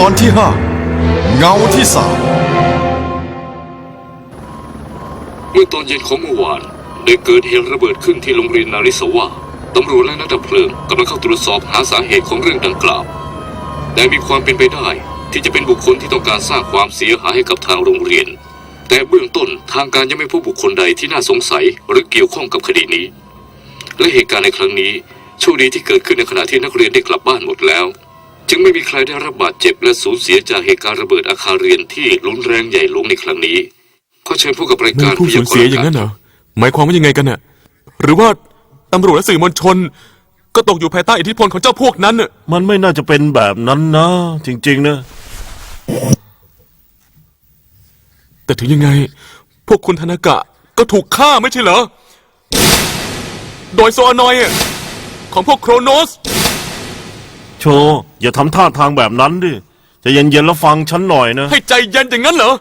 ตอนที่ห้าเงาที่สามเมื่อตอนเย็นของเมื่อวานได้เกิดเหตุระเบิดขึ้นที่โรงเรียนนาริสวาตำรวจและนักดับเพลิงกำลังเข้าตรวจสอบหาสาเหตุของเรื่องดังกล่าว แต่มีความเป็นไปได้ที่จะเป็นบุคคลที่ต้องการสร้างความเสียหายให้กับทางโรงเรียน แต่เบื้องต้นทางการยังไม่พบบุคคลใดที่น่าสงสัยหรือเกี่ยวข้องกับคดีนี้ และเหตุการณ์ในครั้งนี้โชคดีที่เกิดขึ้นในขณะที่นักเรียนได้กลับบ้านหมดแล้ว จึงไม่มีใครได้รับบาดเจ็บและสูญเสียจากเหตุการณ์ระเบิดอาคารเรียนที่รุนแรงใหญ่หลวงในครั้งนี้ขอเชิญพบกับรายมีการผู้สูญเสียอย่างนั้นเหรอหมายความว่ายังไงกันน่ะหรือว่าตำรวจและสื่อมวลชน ก็ตกอยู่ภายใต้อิทธิพลของเจ้าพวกนั้นน่ะมันไม่น่าจะเป็นแบบนั้นนะ จริง ๆ นะ แต่ถึงยังไง พวกคุณธนากะก็ถูกฆ่าไม่ใช่เหรอ โดยโซอานอยอะของพวกโครโนส โชว์อย่าทำท่าทางแบบนั้นดิใจะเย็นๆแล้วฟังฉันหน่อยนะ ให้ใจเย็นอย่างนั้นเหรอ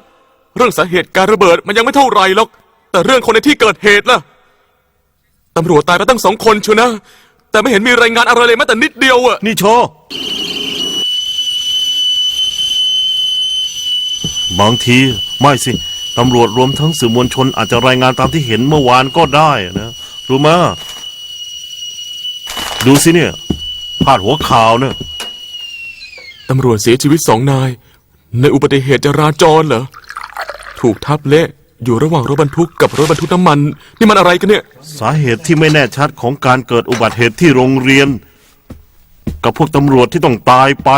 เรื่องสาเหตุการระเบิดมันยังไม่เท่าไหรหรอก แต่เรื่องคนในที่เกิดเหตุล่ะ ตำรวจตายไปตั้งสองคนชัวนะ แต่ไม่เห็นมีรายงานอะไรเลยแม้แต่นิดเดียวอะนี่โชว์บางทีไม่สิ ตำรวจรวมทั้งสื่อมวลชนอาจจะรายงานตามที่เห็นเมื่อวานก็ได้นะ รู้มาดูสิเนี่ย พาดหัวข่าวเนี่ยตำรวจเสียชีวิตสองนาย ในอุบัติเหตุจราจรเหรอ ถูกทับเละ อยู่ระหว่างรถบรรทุกกับรถบรรทุกน้ำมัน นี่มันอะไรกันเนี่ย สาเหตุที่ไม่แน่ชัดของการเกิดอุบัติเหตุที่โรงเรียน กับพวกตำรวจที่ต้องตายไป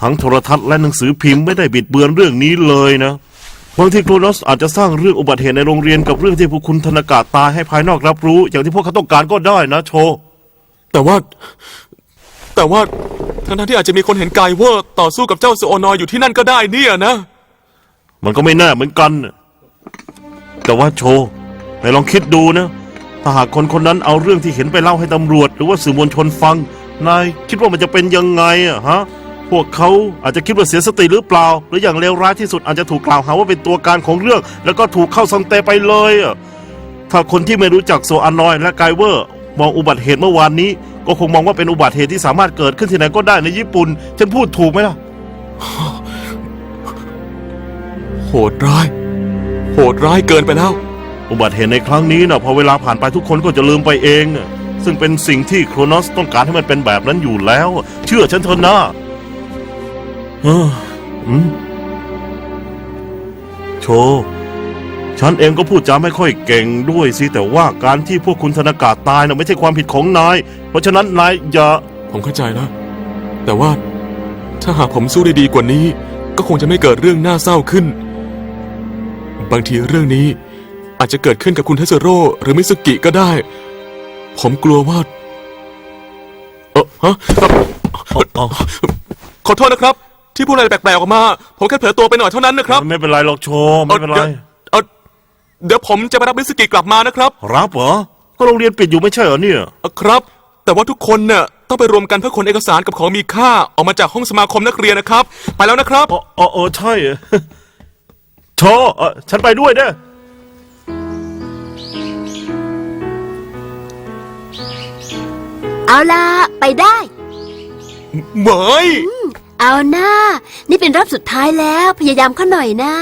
ทั้งโทรทัศน์และหนังสือพิมพ์ไม่ได้บิดเบือนเรื่องนี้เลยนะบางทีโครนอสอาจจะสร้างเรื่องอุบัติเหตุในโรงเรียนกับเรื่องที่พวกคุณธนากาตายให้ภายนอกรับรู้ อย่างที่พวกเขาต้องการก็ได้นะโชว์แต่ว่า แต่ว่าทั้งๆที่อาจจะมีคนเห็นกายเวอร์ต่อสู้กับเจ้าโซอนอยอยู่ที่นั่นก็ได้เนี่ยนะ มันก็ไม่แน่เหมือนกันน่ะแต่ว่าโชว์ไหนลองคิดดูนะ ถ้าหากคนคนนั้นเอาเรื่องที่เห็นไปเล่าให้ตำรวจ หรือว่าสื่อมวลชนฟัง นายคิดว่ามันจะเป็นยังไงอะฮะ พวกเขาอาจจะคิดว่าเสียสติหรือเปล่า หรืออย่างเลวร้ายที่สุดอาจจะถูกกล่าวหาว่าเป็นตัวการของเรื่อง แล้วก็ถูกเข้าซังเตไปเลยอะถ้าคนที่ไม่รู้จักโซอานอยและไกเวอร์ มองอุบัติเหตุเมื่อวานนี้ ก็คงมองว่าเป็นอุบัติเหตุที่สามารถเกิดขึ้นที่ไหนก็ได้ในญี่ปุ่น ฉันพูดถูกไหมล่ะ โหดร้าย โหดร้ายเกินไปแล้ว อุบัติเหตุในครั้งนี้นะพอเวลาผ่านไปทุกคนก็จะลืมไปเองน่ะซึ่งเป็นสิ่งที่โครนอสต้องการให้มันเป็นแบบนั้นอยู่แล้ว เชื่อฉันเถอะนะเอออืมโชว์ ฉันเองก็พูดจาไม่ค่อยเก่งด้วยสิแต่ว่าการที่พวกคุณธนากาตายนะไม่ใช่ความผิดของนาย เพราะฉะนั้นนายอย่าผมเข้าใจแล้วแต่ว่าถ้าหากผมสู้ได้ดีกว่านี้ ก็คงจะไม่เกิดเรื่องน่าเศร้าขึ้น บางทีเรื่องนี้อาจจะเกิดขึ้นกับคุณเทสโร่หรือมิสกิก็ได้ ผมกลัวว่าเออฮะเอ่อเอาขอโทษนะครับ ที่พูดอะไรแปลกๆออกมา ผมแค่เผลอตัวไปหน่อยเท่านั้นนะครับ ไม่เป็นไรหรอกโชว์ไม่เป็นไร เอ่อเอ่อเดี๋ยวผมจะไปรับมิสกิกลับมานะครับรับเหรอก็โรงเรียนปิดอยู่ไม่ใช่เหรอเนี่ย เอ่อครับ แต่ว่าทุกคนเนี่ยต้องไปรวมกันเพื่อขนเอกสารกับของมีค่าออกมาจากห้องสมาคมนักเรียนนะครับ ไปแล้วนะครับ อ๋ออ๋อเออใช่โชว์เออฉันไปด้วยเด้อเอาล่ะ ไปได้ เหมย เอาหน้า นี่เป็นรอบสุดท้ายแล้ว พยายามเข้าหน่อยนะ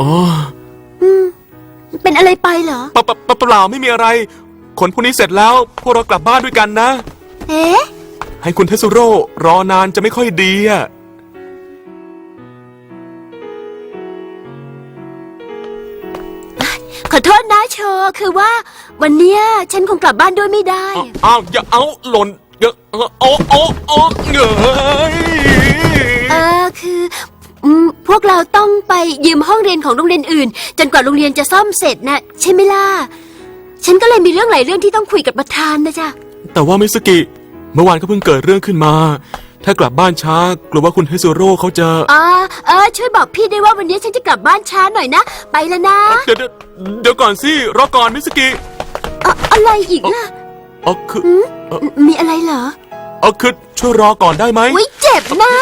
อ๋อเป็นอะไรไปเหรอปะปะปะเปล่าไม่มีอะไรขนพวกนี้เสร็จแล้ว พวกเรากลับบ้านด้วยกันนะ เอ๊ะ ให้คุณเทสโร่รอนานจะไม่ค่อยดีอะขอโทษนะโชว์คือว่า วันเนี้ยฉันคงกลับบ้านด้วยไม่ได้ อ้าวอย่าเอาหล่นอย่าเอาเอาเอาเอาเหงยเออคือ อืมพวกเราต้องไปยืมห้องเรียนของโรงเรียนอื่น จนกว่าโรงเรียนจะซ่อมเสร็จนะใช่ไหมล่ะ ฉันก็เลยมีเรื่องหลายเรื่องที่ต้องคุยกับประธานนะจ๊ะ แต่ว่ามิสกิ เมื่อวานก็เพิ่งเกิดเรื่องขึ้นมา ถ้ากลับบ้านช้ากลัวว่าคุณเทสโร่เขาจะอ๋อเออช่วยบอกพี่ด้วยว่าวันนี้ฉันจะกลับบ้านช้าหน่อยนะ ไปแล้วนะเดี๋ยวเดี๋ยวเดี๋ยวก่อนสิรอก่อนมิสกิอะอะไรอีกล่ะเอาคือมีอะไรเหรอเอาคือช่วยรอก่อนได้ไหม อุ้ยเจ็บนะ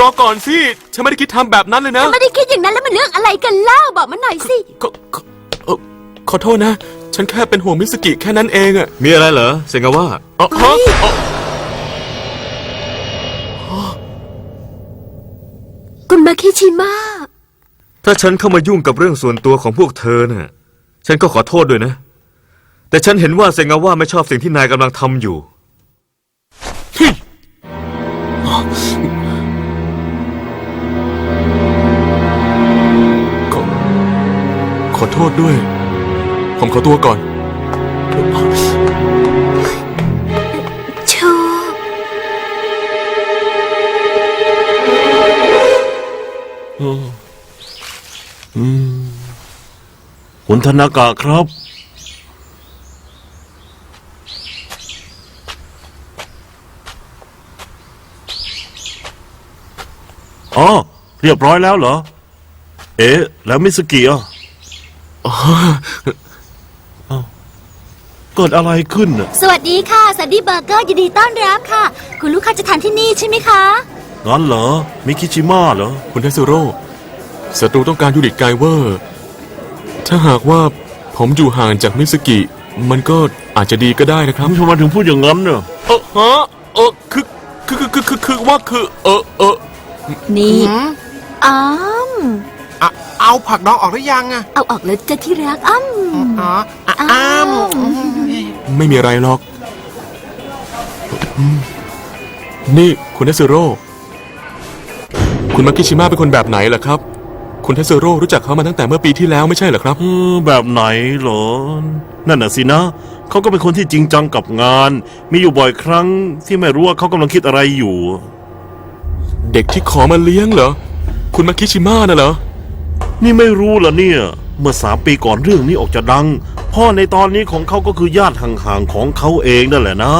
รอก่อนสิฉันไม่ได้คิดทำแบบนั้นเลยนะ ถ้าไม่ได้คิดอย่างนั้นแล้วมันเรื่องอะไรกันเล่าบอกมาหน่อยสิ ขอขอโทษนะ ฉันแค่เป็นห่วงมิสกิแค่นั้นเองอะมีอะไรเหรอเซงาว่า อ๋อฮะคุณมาคิชิมะถ้าฉันเข้ามายุ่งกับเรื่องส่วนตัวของพวกเธอเน่ยฉันก็ขอโทษด้วยนะ แต่ฉันเห็นว่าเซงาว่าไม่ชอบสิ่งที่นายกำลังทำอยู่ เฮ้ โทษด้วย ผมขอตัวก่อนโชคุณธนากะครับ อ๋อ เรียบร้อยแล้วเหรอ เอ๊ะ แล้วมิสกิอะ อ้าวเกิดอะไรขึ้นน่ะสวัสดีค่ะสันดี้เบอร์เกอร์ยินดีต้อนรับค่ะ คุณลูกค้าจะทานที่นี่ใช่ไหมคะ งั้นเหรอ มิคิชิมะเหรอ คุณเทสโร่ศัตรูต้องการยูนิตไกเวอร์ ถ้าหากว่าผมอยู่ห่างจากมิสกิ มันก็อาจจะดีก็ได้นะครับ ทำไมถึงพูดอย่างนั้นเนี่ยเออฮะเออคือคือคือคือคือคือว่าคือ เออเออนี่อ้อมอะ เอาผักดองออกหรือยังอะเอาออกแล้วจะที่รักอ้อมอ๋ออะอ้าอ้ามมไม่มีอะไรหรอกอืมนี่คุณเทสโร่ คุณมากิชิมะเป็นคนแบบไหนล่ะครับ คุณเทสโร่รู้จักเขามาตั้งแต่เมื่อปีที่แล้วไม่ใช่เหรอครับ เออแบบไหนเหรอ นั่นน่ะสินะ เขาก็เป็นคนที่จริงจังกับงาน มีอยู่บ่อยครั้งที่ไม่รู้ว่าเขากำลังคิดอะไรอยู่ เด็กที่ขอมาเลี้ยงเหรอ คุณมากิชิมะน่ะเหรอ นี่ไม่รู้เหรอเนี่ย เมื่อสามปีก่อนเรื่องนี้ออกจะดัง พ่อในตอนนี้ของเขาก็คือญาติห่างๆของเขาเองนั่นแหละนะ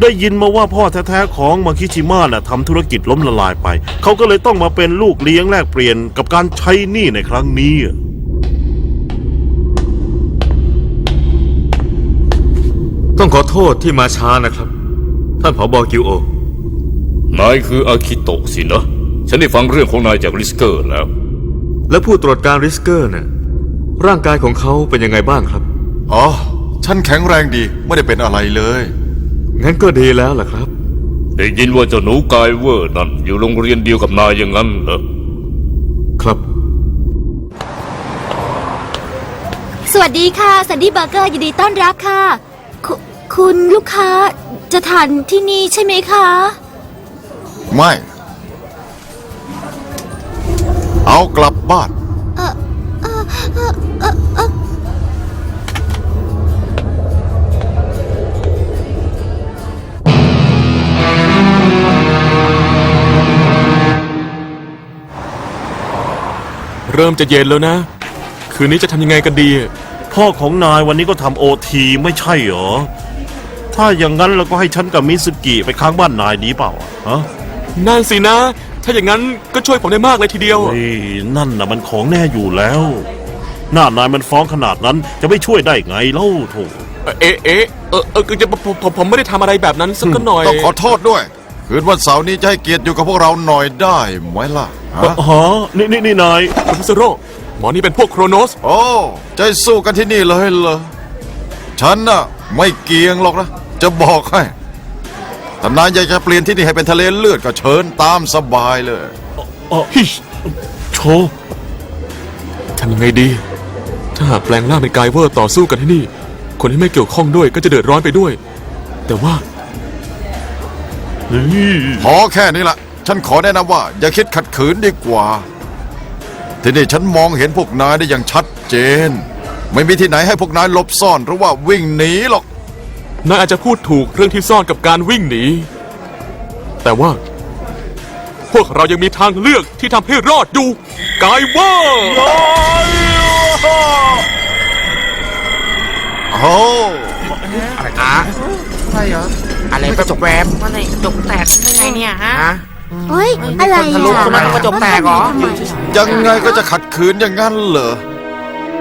ได้ยินมาว่าพ่อแท้ๆของมาคิชิมะน่ะทำธุรกิจล้มละลายไป เขาก็เลยต้องมาเป็นลูกเลี้ยงแลกเปลี่ยนกับการใช้หนี้ในครั้งนี้ต้องขอโทษที่มาช้านะครับ ท่านผอบอกิวโอนายคืออาคิโตะสินะ ฉันได้ฟังเรื่องของนายจากริสเกอร์แล้ว และผู้ตรวจการริสเกอร์น่ะร่างกายของเขาเป็นยังไงบ้างครับ อ๋อ ฉันแข็งแรงดีไม่ได้เป็นอะไรเลย งั้นก็ดีแล้วล่ะครับ ได้ยินว่าเจ้าหนูกายเวอร์นั่นอยู่โรงเรียนเดียวกับนายอย่างนั้นเหรอ ครับ สวัสดีค่ะสันดี้เบอร์เกอร์ยินดีต้อนรับค่ะคุคุณลูกค้าจะทานที่นี่ใช่ไหมคะ ไม่ เอากลับบ้านเริ่มจะเย็นแล้วนะ คืนนี้จะทำยังไงกันดี พ่อของนายวันนี้ก็ทำโอทีไม่ใช่เหรอ ถ้าอย่างนั้นเราก็ให้ฉันกับมิสกิไปค้างบ้านนายดีเปล่าอะฮะ นั่นสินะ ถ้าอย่างนั้นก็ช่วยผมได้มากเลยทีเดียวเฮ้ยนั่นน่ะมันของแน่อยู่แล้ว หน้านายมันฟ้องขนาดนั้นจะไม่ช่วยได้ไงเล่าโถเอ๊ะเอ๊ะเออเออคือจะผมผมผมไม่ได้ทำอะไรแบบนั้นสักหน่อยต้องขอโทษด้วย คืนวันเสาร์นี้จะให้เกียรติอยู่กับพวกเราหน่อยได้ไหมล่ะฮะฮะนี่นี่นี่นายคุณพิสโร่หมอนี่เป็นพวกโครโนส โอ้ใจะให้สู้กันที่นี่เลยเหรอฉันน่ะไม่เกียงหรอกนะ จะบอกให้ ถ้านายอยากจะเปลี่ยนที่นี่ให้เป็นทะเลเลือดก็เชิญตามสบายเลย อ๋อโชว์ทำยังไงดี ถ้าหากแปลงร่างเป็นกายเวอร์ต่อสู้กันที่นี่ คนที่ไม่เกี่ยวข้องด้วยก็จะเดือดร้อนไปด้วย แต่ว่านี่พอแค่นี้ละฉันขอแนะนำว่า อย่าคิดขัดขืนดีกว่า ที่นี่ฉันมองเห็นพวกนายได้อย่างชัดเจน ไม่มีที่ไหนให้พวกนายหลบซ่อนหรือว่าวิ่งหนีหรอก นายอาจจะพูดถูกเรื่องที่ซ่อนกับการวิ่งหนี แต่ว่า พวกเรายังมีทางเลือกที่ทำให้รอดอยู่ กายเวอร์โอ้อะไรกระจกแวบอะไรกระจกแตกได้ไงเนี่ยฮะเฮ้ย อะไรทะลุคนนั้นกระจกแตกเหรอยังไงก็จะขัดขืนอย่างนั้นเหรอ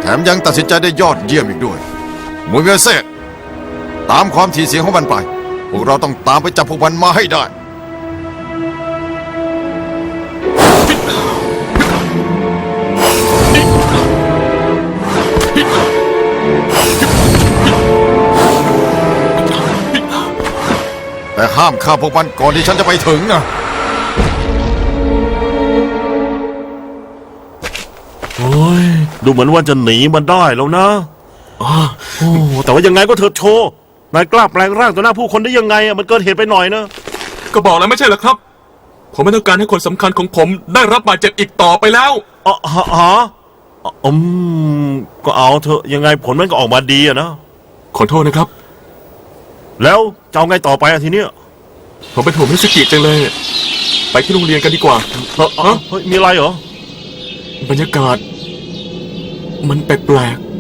แถมยังตัดสินใจได้ยอดเยี่ยมอีกด้วยมูเมเซต ตามความถี่เสียงของมันไป พวกเราต้องตามไปจับพวกมันมาให้ได้ แต่ห้ามฆ่าพวกมันก่อนที่ฉันจะไปถึงนะ โอ้ยดูเหมือนว่าจะหนีมาได้แล้วนะอ๋อโอ้แต่ว่ายังไงก็เถิดโชว์ นายกล้าแปลงร่างต่อหน้าผู้คนได้ยังไงอะมันเกินเหตุไปหน่อยนะก็บอกแล้วไม่ใช่เหรอครับ ผมไม่ต้องการให้คนสำคัญของผมได้รับบาดเจ็บอีกต่อไปแล้ว อ๋อฮะฮะอืมก็เอาเถอะยังไงผลมันก็ออกมาดีอะนะขอโทษนะครับ แล้วจะเอาไงต่อไปอะทีเนี้ยผมเป็นห่วงมิสกิจังเลย ไปที่โรงเรียนกันดีกว่าเออเอ้าเฮ้ยมีอะไรเหรอ บรรยากาศ มันแปลกๆ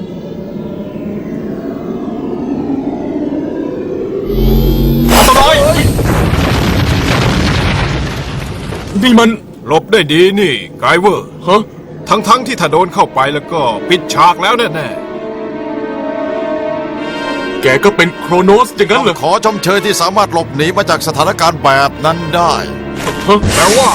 นี่มันหลบได้ดีนี่ไกเวอร์ ฮะทั้งๆที่ถ้าโดนเข้าไปแล้วก็ปิดฉากแล้วแน่แกก็เป็นโครโนสอย่างนั้นเหรอขอชมเชยที่สามารถหลบหนีมาจากสถานการณ์แบบนั้นได้ ฮะๆแต่ว่า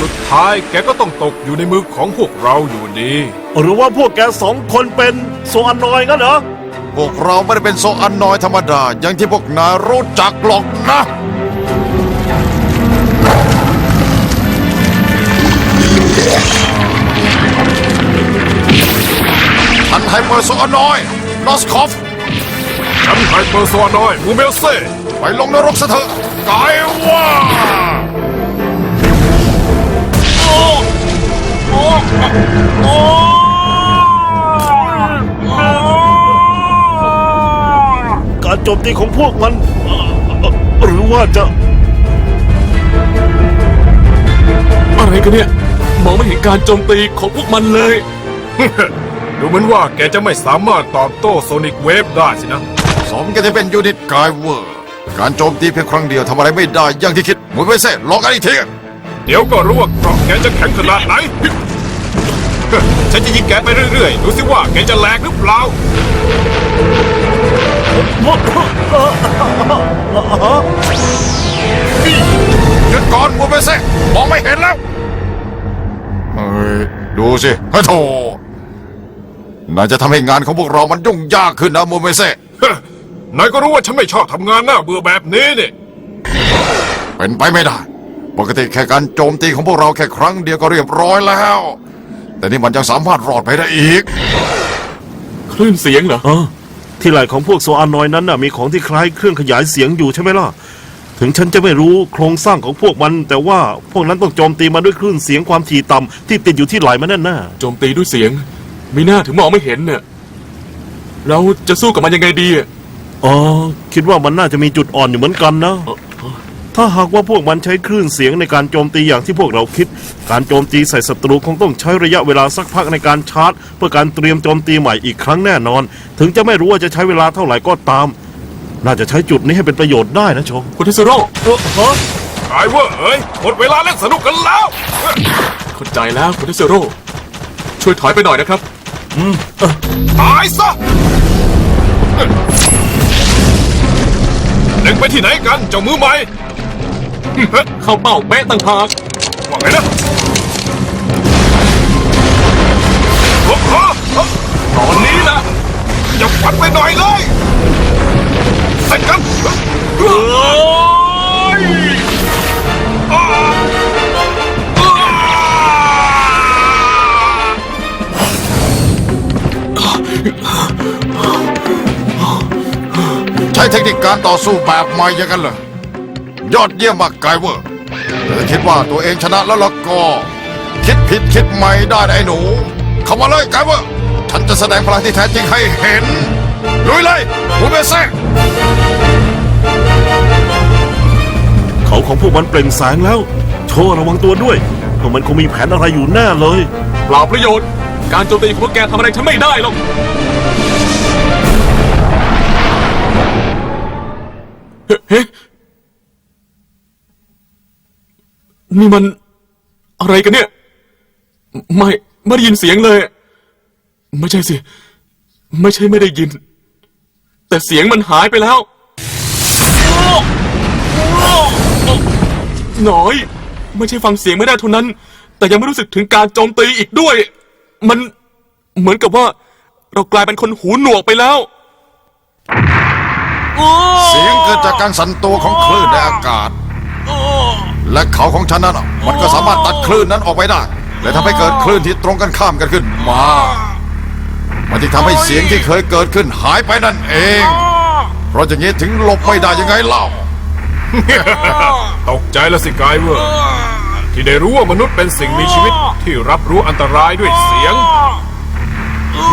สุดท้ายแกก็ต้องตกอยู่ในมือของพวกเราอยู่ดี หรือว่าพวกแกสองคนเป็นโซอันนอยงั้นเหรอ พวกเราไม่ได้เป็นโซอันนอยธรรมดา อย่างที่พวกนายรู้จักหรอกนะ ทันไฮเปอร์โซอนอยนอสคอฟฉันไฮเปอร์โซนอยมูเมลเซ่ไปลงนรกซะเถอะกายว่าการโจมตีของพวกมัน หรือว่าจะ อะไรกันเนี่ย มองไม่เห็นการโจมตีของพวกมันเลย ดูเหมือนว่าแกจะไม่สามารถตอบโต้โซนิกเวฟได้สินะ สมกันที่เป็นยูนิตกายเวอร์ การโจมตีเพียงครั้งเดียวทำอะไรไม่ได้อย่างที่คิดหมุนไปเซ่ลองกันอีกทีเดี๋ยวก็รู้ว่าเกราะแกจะแข็งขนาดไหน ฉันจะยิงแกไปเรื่อยๆ ดูสิว่าแกจะแหลกหรือเปล่า หยุดก่อนหมุนไปเซ่มองไม่เห็นแล้วเฮ้ ยดูสิเฮ้ยโถนายจะทำให้งานของพวกเรามันยุ่งยากขึ้นนะหมุนไปเซ่นายก็รู้ว่าฉันไม่ชอบทำงานหน้าเบื่อแบบนี้นี่ เป็นไปไม่ได้ ปกติแค่การโจมตีของพวกเราแค่ครั้งเดียวก็เรียบร้อยแล้ว แต่นี่มันยังสามารถรอดไปได้อีก คลื่นเสียงเหรอ เออที่ไหล่ของพวกโซอานอยนั้นน่ะมีของที่คล้ายเครื่องขยายเสียงอยู่ใช่ไหมล่ะ ถึงฉันจะไม่รู้โครงสร้างของพวกมัน แต่ว่าพวกนั้นต้องโจมตีมาด้วยคลื่นเสียงความถี่ต่ำที่ติดอยู่ที่ไหล่มันแน่น่ะโจมตีด้วยเสียง มีหน้าถึงมองไม่เห็นเนี่ยเราจะสู้กับมันยังไงดีอะอ๋อคิดว่ามันน่าจะมีจุดอ่อนอยู่เหมือนกันนะ ถ้าหากว่าพวกมันใช้คลื่นเสียงในการโจมตีอย่างที่พวกเราคิด การโจมตีใส่ศัตรูคงต้องใช้ระยะเวลาสักพักในการชาร์จ เพื่อการเตรียมโจมตีใหม่อีกครั้งแน่นอน ถึงจะไม่รู้ว่าจะใช้เวลาเท่าไหร่ก็ตาม น่าจะใช้จุดนี้ให้เป็นประโยชน์ได้นะโชคุณเทสโร่เออฮะไกเวอร์เอ้ยหมดเวลาเล่นสนุกกันแล้ว เข้าใจแล้วคุณเทสโร่ช่วยถอยไปหน่อยนะครับ ตายซะเล็งไปที่ไหนกันเจ้ามือใหม่ เข้าเป้าเป๊ะต่างหากว่าไงนะ คนิคการต่อสู้แบบใหม่อย่างนั้นเหรอยอดเยี่ยมมากไกเวอร์แต่คิดว่าตัวเองชนะแล้วล่ะก็ คิดผิดคิดใหม่ได้นะไอ้หนู เข้ามาเลยไกเวอร์ฉันจะแสดงพลังที่แท้จริงให้เห็นลุยเลยมูเบเซ่เขาของพวกมันเปล่งแสงแล้ว โชว์ระวังตัวด้วยพวกมันคงมีแผนอะไรอยู่แน่เลย เปล่าประโยชน์ การโจมตีของพวกแกทำอะไรฉันไม่ได้หรอก นี่มันอะไรกันเนี่ย ไม่ไม่ได้ยินเสียงเลย ไม่ใช่สิ ไม่ใช่ไม่ได้ยิน แต่เสียงมันหายไปแล้วหน่อย ไม่ใช่ฟังเสียงไม่ได้เท่านั้น แต่ยังไม่รู้สึกถึงการโจมตีอีกด้วย มันเหมือนกับว่า เรากลายเป็นคนหูหนวกไปแล้ว เสียงเกิดจากการสั่นตัวของคลื่นในอากาศ และเขาของฉันนั้นน่ะมันก็สามารถตัดคลื่นนั้นออกไปได้ และทำให้เกิดคลื่นที่ตรงกันข้ามกันขึ้นมา มันจึงทำให้เสียงที่เคยเกิดขึ้นหายไปนั่นเอง เพราะอย่างนี้ถึงหลบไม่ได้ยังไงเล่า ตกใจแล้วสิกายเวอร์ที่ได้รู้ว่ามนุษย์เป็นสิ่งมีชีวิตที่รับรู้อันตรายด้วยเสียง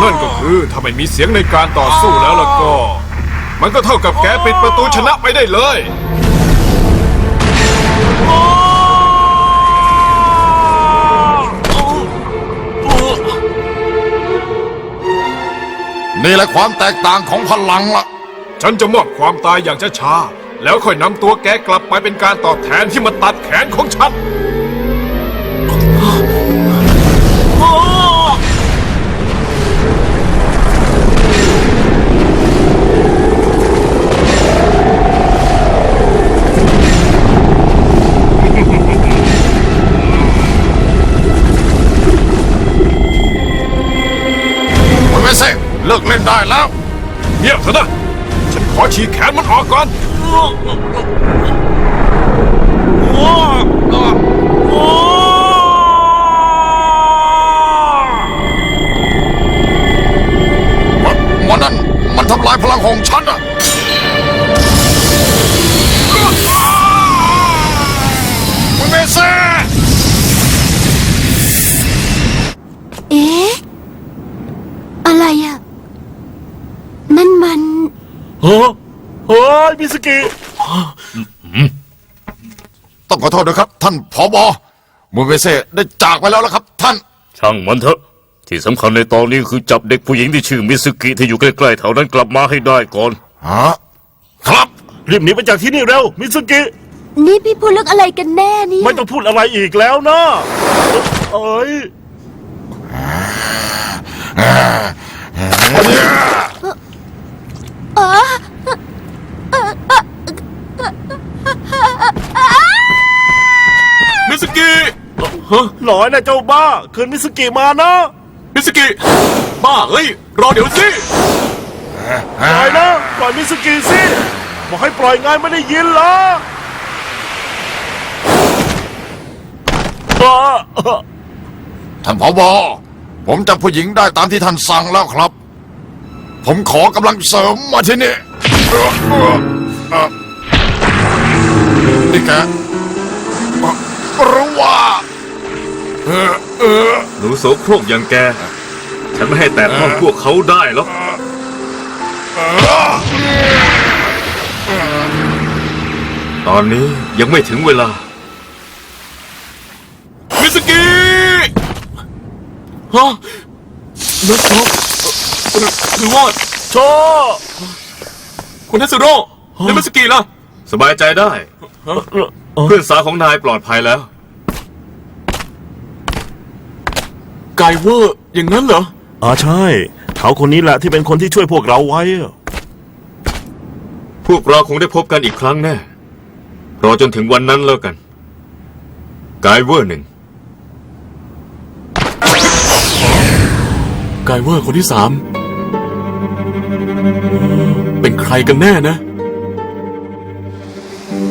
นั่นก็คือถ้าไม่มีเสียงในการต่อสู้แล้วล่ะก็ มันก็เท่ากับแกปิดประตูชนะไปได้เลย นี่แหละความแตกต่างของพลังล่ะฉันจะมอบความตายอย่างช้าๆ แล้วค่อยนำตัวแกกลับไปเป็นการตอบแทนที่มาตัดแขนของฉันมัน เลิกเล่นได้แล้ว เงียบเถอะนะ ฉันขอฉีกแขนมันออกก่อนมันมันนั่นมันทำลายพลังของฉันอะ เฮ้ยเฮ้ยมิสกิต้องขอโทษด้วยครับ ท่านผอบอมูเวเซ่ได้จากไปแล้วละครับ ท่าน ช่างมันเถอะ ที่สำคัญในตอนนี้คือจับเด็กผู้หญิงที่ชื่อมิสกิที่อยู่ใกล้ๆแถวนั้นกลับมาให้ได้ก่อนฮะครับ รีบหนีไปจากที่นี่เร็วมิสกินี่พี่พูดเรื่องอะไรกันแน่เนี่ยไม่ต้องพูดอะไรอีกแล้วนะเอ้ย มิสกิฮะหน่อยนะเจ้าบ้า คืนมิสกิมานะมิสกิบ้าเอ้ย รอเดี๋ยวสิปล่อยนะ ปล่อยมิสกิสิ บอกให้ปล่อยไงไม่ได้ยินเหรออ่าอ่าท่านผอบอผมจับผู้หญิงได้ตามที่ท่านสั่งแล้วครับ ผมขอกำลังเสริมมาที่นี่เอ่อเอ่อเอ่อนี่แกหรือว่าเออเออหนูโสโครกอย่างแก ฉันไม่ให้แตะต้องพวกเขาได้หรอกตอนนี้ยังไม่ถึงเวลา มิสกิฮะนักรบ เอ่อหรือว่าโชคุณเทสโร่แล้วมิสกิล่ะสบายใจได้ เพื่อนสาวของนายปลอดภัยแล้ว ไกเวอร์อย่างนั้นเหรออ่าใช่เขาคนนี้แหละที่เป็นคนที่ช่วยพวกเราไว้อะพวกเราคงได้พบกันอีกครั้งแน่ รอจนถึงวันนั้นแล้วกันกายเวอร์หนึ่ง ไกเวอร์คนที่สาม เป็นใครกันแน่นะ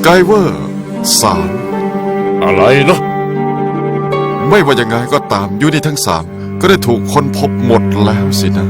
ไกเวอร์สามอะไรนะ ไม่ว่ายังไงก็ตามยูนิตทั้งสามก็ได้ถูกค้นพบหมดแล้วสินะ